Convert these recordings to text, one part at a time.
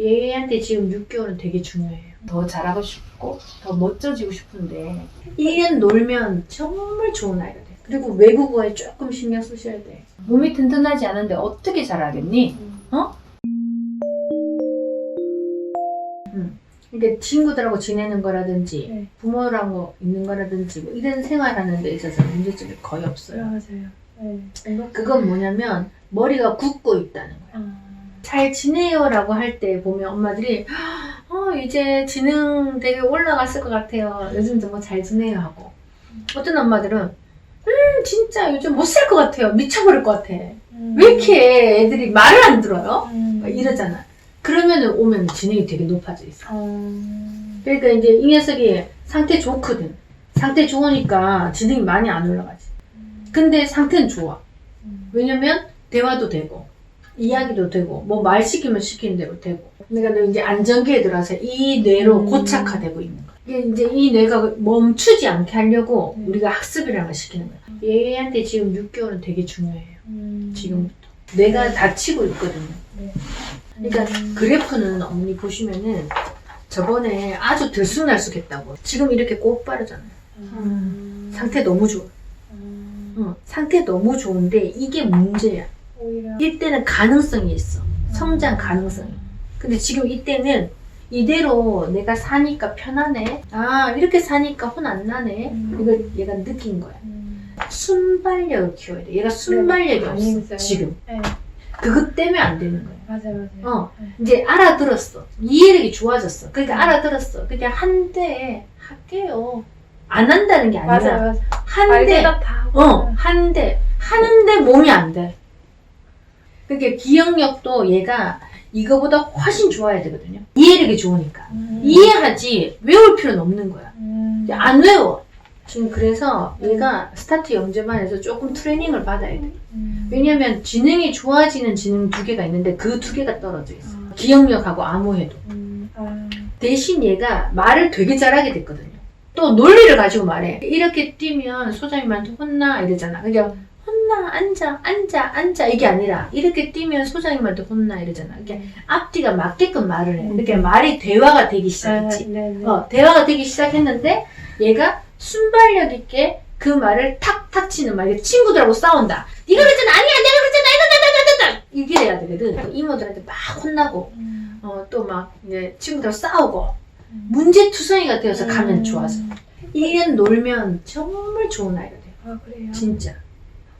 얘한테 지금 6개월은 되게 중요해요. 더 잘하고 싶고 더 멋져지고 싶은데 1년 놀면 정말 좋은 아이가 돼. 그리고 외국어에 조금 신경 쓰셔야 돼. 몸이 튼튼하지 않은데 어떻게 잘하겠니? 이게 친구들하고 지내는 거라든지 네. 부모랑 있는 거라든지 뭐 이런 생활하는 데 있어서 문제점이 거의 없어요. 맞아요. 네. 그건 뭐냐면 머리가 굳고 있다는 거야. 아, 잘 지내요라고 할 때 보면 엄마들이 어 이제 지능 되게 올라갔을 것 같아요. 요즘 좀뭐잘 지내요 하고 어떤 엄마들은 음 진짜 요즘 못 살 것 같아요. 미쳐버릴 것 같아. 음. 왜 이렇게 애들이 말을 안 들어요? 음. 막 이러잖아. 그러면은 오면 지능이 되게 높아져 있어. 아, 그러니까 이제 이 녀석이 상태 좋거든. 상태 좋으니까 지능이 많이 안 올라가지. 근데 상태는 좋아. 음. 왜냐면 대화도 되고 이야기도 되고 뭐 말 시키면 시키는 대로 되고 그러니까 너 이제 안정기에 들어서 이 뇌로 음. 고착화되고 있는 거야 이게 이제 이 뇌가 멈추지 않게 하려고 음. 우리가 학습이라는 걸 시키는 거야 얘한테 지금 6개월은 되게 중요해요 음. 지금부터 뇌가 다치고 있거든요 네. 그러니까 음. 그래프는 어머니 보시면은 저번에 아주 들쑥날쑥했다고 지금 이렇게 꼭 빠르잖아요 음. 상태 너무 좋아 음. 응, 상태 너무 좋은데 이게 문제야 오히려 이때는 가능성이 있어. 성장 가능성이. 근데 지금 이때는 이대로 내가 사니까 편하네. 아, 이렇게 사니까 혼 안 나네. 음. 이걸 얘가 느낀 거야. 음. 순발력을 키워야 돼. 얘가 순발력이 네, 없어. 아니면서요. 지금. 네. 그것 때문에 안 되는 거야. 맞아요, 맞아요. 어, 네. 이제 알아들었어. 이해력이 좋아졌어. 그러니까 음. 알아들었어. 그냥 한 대 할게요. 안 한다는 게 아니라 맞아요, 맞아요. 한말 대. 어, 한 대. 하는데 몸이 안 돼. 그러니까 기억력도 얘가 이거보다 훨씬 좋아야 되거든요. 이해력이 좋으니까. 음. 이해하지 외울 필요는 없는 거야. 음. 안 외워. 지금 그래서 얘가 스타트 영재반에서 조금 트레이닝을 받아야 돼. 음. 왜냐면 지능이 좋아지는 지능 두 개가 있는데 그 두 개가 떨어져 있어. 아. 기억력하고 암호해도. 음. 아. 대신 얘가 말을 되게 잘하게 됐거든요. 또 논리를 가지고 말해. 이렇게 뛰면 소장님한테 혼나 이러잖아. 그냥 혼나 앉아 앉아 앉아 이게 아니라 이렇게 뛰면 소장님한테 혼나 이러잖아. 이게 앞뒤가 맞게끔 말을 해. 그러니까 말이 대화가 되기 시작했지. 네, 네. 어, 대화가 되기 시작했는데 얘가 순발력 있게 그 말을 탁탁 치는 말. 이게 친구들하고 싸운다. 네가 그랬잖아. 아니야 내가 그랬잖아. 이거 나나나나나 이게 돼야 되거든. 이모들한테 막 혼나고 음. 어, 또 막 이제 친구들 싸우고 음. 문제투성이가 되어서 가면 음. 좋아져. 1년 놀면 정말 좋은 아이가 돼요. 아, 그래요? 진짜.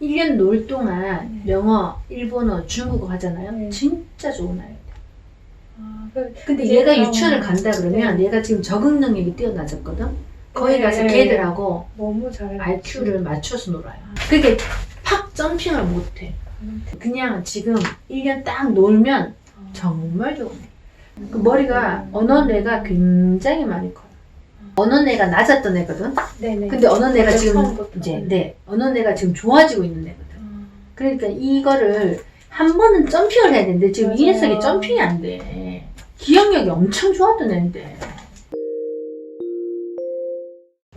1년 놀 동안 네. 영어, 일본어, 중국어 하잖아요. 네. 진짜 좋은 돼요. 아, 그, 근데 얘가 그럼- 유치원을 간다 그러면 네. 얘가 지금 적응 능력이 뛰어나졌거든. 거기 네, 가서 네. 걔들하고 너무. IQ를 맞춰서 놀아요. 그게 팍 점핑을 못해. 음. 그냥 지금 1년 딱 놀면 정말 좋은 애. 그 머리가 언어뇌가 굉장히 많이 커요. 언어뇌가 낮았던 애거든. 네네. 근데 언어뇌가 네, 지금. 이제 네 언어뇌가 지금 좋아지고 있는 애거든. 아, 그러니까 이거를 한 번은 점핑을 해야 되는데 지금 이 맞아요. 녀석이 점핑이 안 돼. 기억력이 엄청 좋았던 애인데.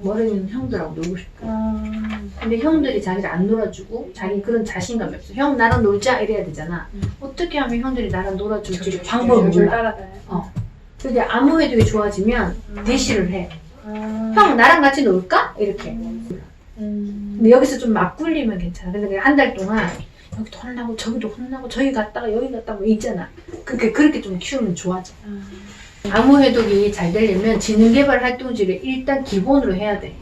머리는 형들하고 놀고 싶어. 아, 근데 형들이 자기를 안 놀아주고 자기 그런 자신감이 없어. 형 나랑 놀자 이래야 되잖아. 음. 어떻게 하면 형들이 나랑 놀아줄지 방법을 몰라. 따라가요. 어. 근데 아무 해독이 좋아지면 대시를 해. 아. 형 나랑 같이 놀까? 이렇게. 음. 근데 여기서 좀막 굴리면 괜찮아. 근데 한달 동안 여기도 혼나고 저기도 혼나고 저기 갔다가 여기 갔다가 뭐 있잖아. 그렇게 그렇게 좀 키우면 좋아져. 아. 암호 해독이 잘 되려면 지능개발 활동지를 일단 기본으로 해야 돼.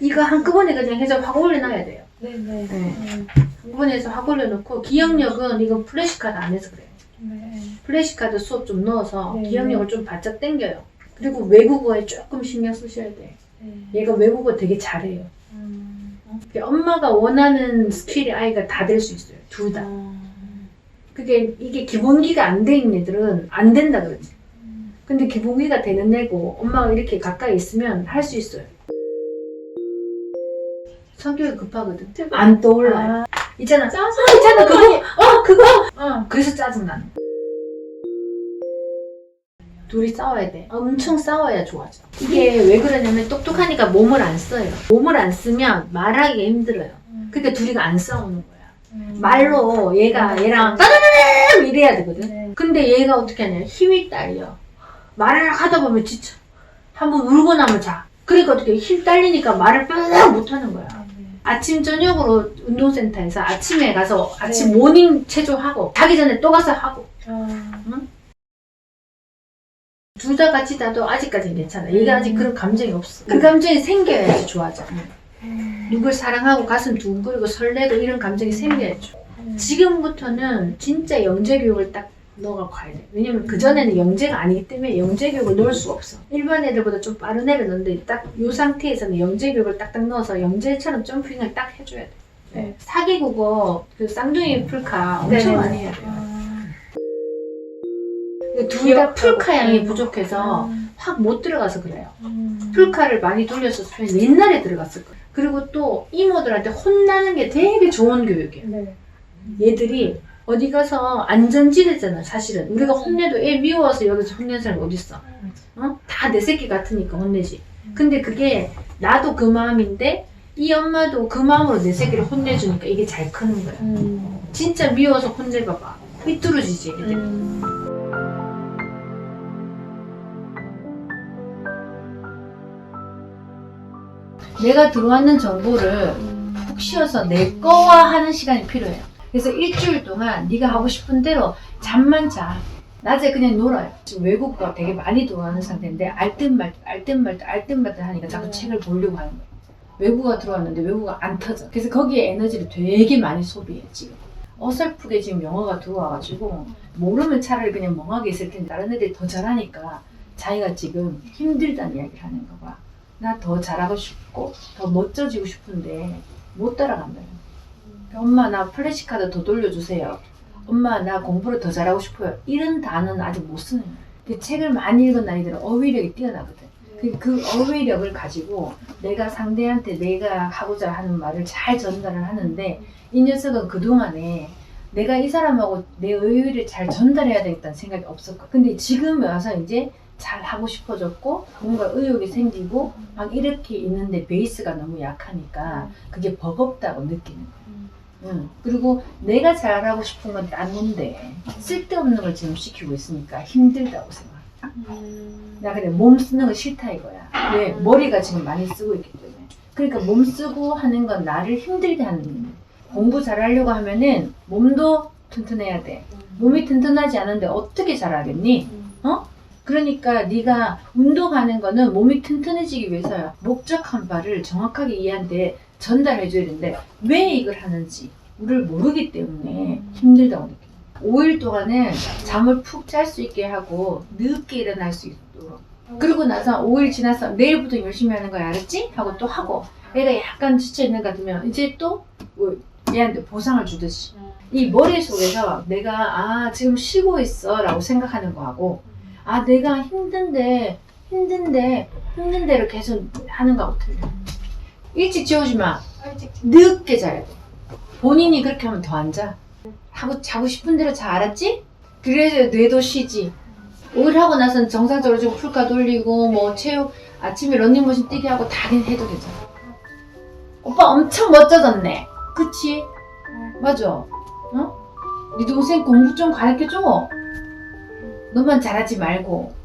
이거 한꺼번에 그냥 해서 확 올려놔야 돼요. 네네. 네. 음. 한꺼번에 해서 확 올려놓고 기억력은 이거 플래시카드 안 해서 그래요. 네. 플래시카드 수업 좀 넣어서 네. 기억력을 좀 바짝 당겨요. 그리고 외국어에 조금 신경 쓰셔야 돼. 네. 얘가 외국어 되게 잘해요. 음. 엄마가 원하는 스킬이 아이가 다 될 수 있어요. 둘 다. 아. 그게 이게 기본기가 안 돼 있는 애들은 안 된다 그러지. 음. 근데 기본기가 되는 애고 엄마가 이렇게 가까이 있으면 할 수 있어요. 성격이 급하거든. 안 떠올라요. 아. 있잖아. 짜증. 아, 있잖아. 그거. 어, 그거. 어, 그래서 짜증나는. 둘이 싸워야 돼. 엄청 싸워야 좋아져. 이게 왜 그러냐면 똑똑하니까 몸을 안 써요. 몸을 안 쓰면 말하기가 힘들어요. 그러니까 둘이가 안 싸우는 거야. 음. 말로 얘가 얘랑 따다다다 이래야 되거든. 네. 근데 얘가 어떻게 하냐 힘이 딸려 말을 하다 보면 지쳐 한번 울고 나면 자 그러니까 어떻게 힘 딸리니까 말을 뼈 못하는 거야 아, 네. 아침 저녁으로 운동센터에서 아침에 가서 아침 네. 모닝 체조 하고 자기 전에 또 가서 하고 아, 둘 다 같이 다도 아직까지는 괜찮아 얘가 음. 아직 그런 감정이 없어 그 감정이 생겨야지 좋아하잖아 음. 누굴 사랑하고 가슴 두근거리고 설레고 이런 감정이 생겨야죠 음. 지금부터는 진짜 영재 교육을 딱 너가 가야 돼. 왜냐면 그전에는 영재가 아니기 때문에 영재 교육을 넣을 수가 없어. 일반 애들보다 좀 빠른 애를 넣는데 딱 이 상태에서는 영재 교육을 딱딱 넣어서 영재처럼 점핑을 딱 해줘야 돼. 네. 사기국어 그 쌍둥이 풀카 엄청 네. 많이 해야 돼요. 아, 둘 다. 풀카 양이 음. 부족해서 확 못 들어가서 그래요. 음. 풀카를 많이 돌렸었으면 옛날에 들어갔을 거예요. 그리고 또 이모들한테 혼나는 게 되게 좋은 교육이에요. 네. 얘들이 어디 가서 안전지대잖아 사실은 우리가 혼내도 애 미워서 여기서 혼내는 사람이 어딨어 어? 다 내 새끼 같으니까 혼내지 근데 그게 나도 그 마음인데 이 엄마도 그 마음으로 내 새끼를 혼내주니까 이게 잘 크는 거야 음. 진짜 미워서 혼내봐봐 삐뚤어지지 애들 음. 내가 들어왔는 정보를 푹 쉬어서 내 거화하는 시간이 필요해요. 그래서 일주일 동안 네가 하고 싶은 대로 잠만 자. 낮에 그냥 놀아요. 지금 외국과 되게 많이 들어가는 상태인데 알듯말듯 알듯말듯 알듯말듯 하니까 자꾸 음. 책을 보려고 하는 거예요. 외국어가 들어왔는데 외국어가 안 터져. 그래서 거기에 에너지를 되게 많이 소비해 지금. 어설프게 지금 영어가 들어와가지고 모르면 차라리 그냥 멍하게 있을 텐데 다른 애들이 더 잘하니까 자기가 지금 힘들다는 이야기를 하는 거 봐. 나 더 잘하고 싶고 더 멋져지고 싶은데 못 따라간다는 거야. 엄마 나 플래시 카드 더 돌려주세요. 엄마 나 공부를 더 잘하고 싶어요. 이런 단어는 아직 못 쓰는. 그 책을 많이 읽은 아이들은 어휘력이 뛰어나거든. 그, 그 어휘력을 가지고 내가 상대한테 내가 하고자 하는 말을 잘 전달을 하는데 이 녀석은 그동안에 내가 이 사람하고 내 의의를 잘 전달해야 되겠다는 생각이 없었고 근데 지금 와서 이제 잘 하고 싶어졌고 뭔가 의욕이 생기고 막 이렇게 있는데 베이스가 너무 약하니까 그게 버겁다고 느끼는 거야. 응. 그리고 내가 잘하고 싶은 건 딴 건데 쓸데없는 걸 지금 시키고 있으니까 힘들다고 생각해. 음. 나 그냥 몸 쓰는 거 싫다 이거야. 왜? 머리가 지금 많이 쓰고 있기 때문에. 그러니까 몸 쓰고 하는 건 나를 힘들게 하는 거야. 공부 잘하려고 하면은 몸도 튼튼해야 돼. 몸이 튼튼하지 않은데 어떻게 잘하겠니? 어? 그러니까 네가 운동하는 거는 몸이 튼튼해지기 위해서야. 목적한 바를 정확하게 이해한테 전달해 줘야 되는데 왜 이걸 하는지 우리를 모르기 때문에 힘들다고 느껴. 5일 동안은 잠을 푹 잘 수 있게 하고 늦게 일어날 수 있도록. 그리고 나서 5일 지나서 내일부터 열심히 하는 거야 알았지? 하고 또 하고 애가 약간 지쳐 있는 것 같으면 이제 또 뭐, 얘한테 보상을 주듯이 이 머릿속에서 내가 아 지금 쉬고 있어 라고 생각하는 거하고 아 내가 힘든데 힘든데 힘든 대로 계속 하는 거하고 틀려 일찍 재우지 마. 늦게 자야 돼. 본인이 그렇게 하면 더 안 자. 하고 자고 싶은 대로 자 알았지? 그래야 뇌도 쉬지. 오일 하고 나서는 정상적으로 좀 풀까 돌리고 뭐 체육 아침에 런닝머신 뛰게 하고 다 해도 괜찮아. 오빠 엄청 멋져졌네. 그치? 맞아. 어? 네 동생 공부 좀 가르쳐줘 너만 잘하지 말고